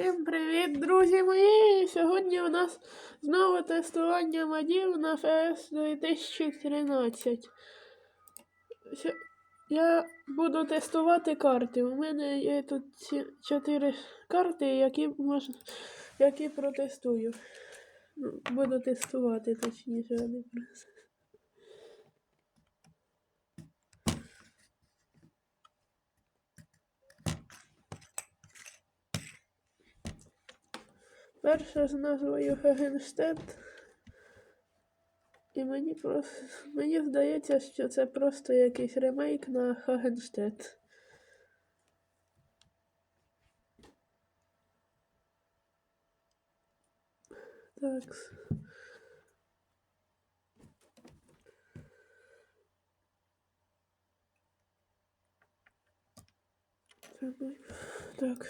Всім привіт, друзі мої! Сьогодні у нас знову тестування модів на ФС 2013. Я буду тестувати карти. У мене є тут ці- чотири карти, які можна, які протестую. Ну, буду тестувати, точніше, не просто. Перша з назвою Гагенштедт. І мені просто мені здається, що це просто якийсь ремейк на Хагенштедт. Так. Так.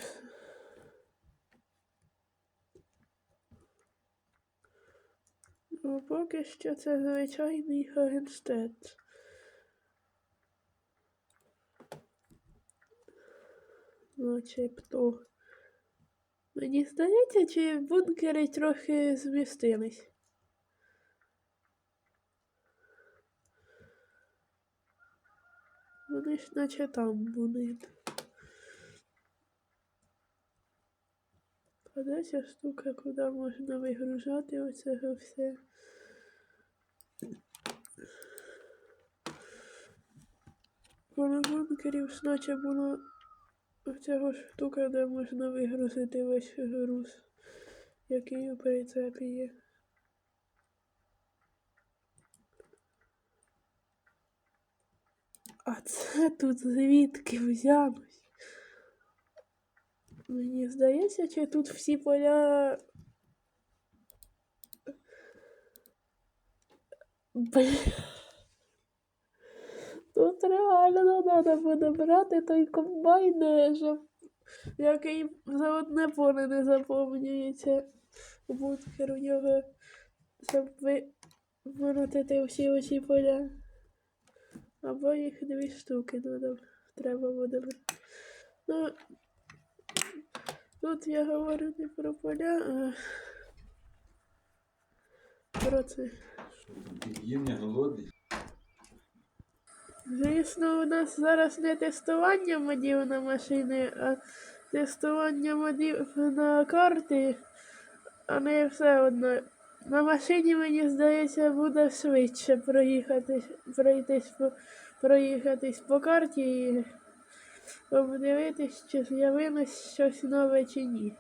Ну, поки що це звичайний Хагенштедт. Начебто. Мені здається, чи бункери трохи змістились. Вони ж наче там були. А ця штука, куди можна вигружати оце все? Коло бункерів ж наче було оцього штука, де можна вигрузити весь груз, який у прицепі є. А це тут звідки взялось? Мені здається, чи тут всі поля. Бля. Тут реально треба буде брати той комбайн, е, щоб який за одне поле не заповнюється. Бункер у нього, щоб ви виротити всі оці поля. Або їх дві штуки треба буде. Ну, тут я говорю не про поля, а про це. Їм не голодний. Звісно, у нас зараз не тестування модів на машини, а тестування модів на карти, а не все одно. На машині, мені здається, буде швидше проїхатись, пройтись по, проїхатись по карті і подивитись, чи з'явилось щось нове чи ні.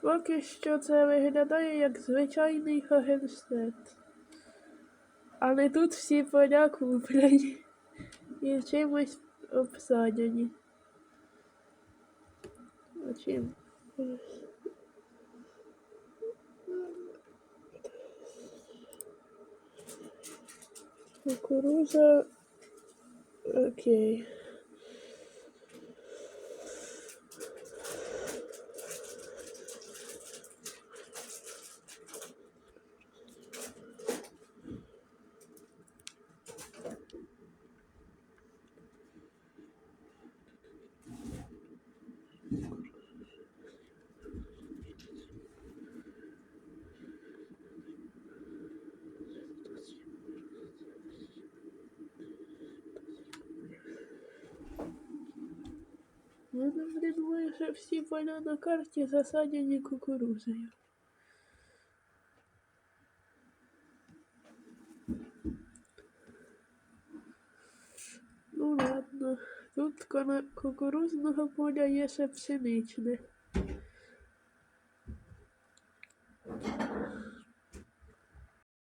Поки що це виглядає як звичайний Хагенштедт. Але тут всі поля куплені і чимось обсадяні. А чим? Кукуруза. okay. Окей. Мене врятує, що всі поля на карті засадяні кукурузою. Ну ладно, тут кукурузного поля є ще пшеничне.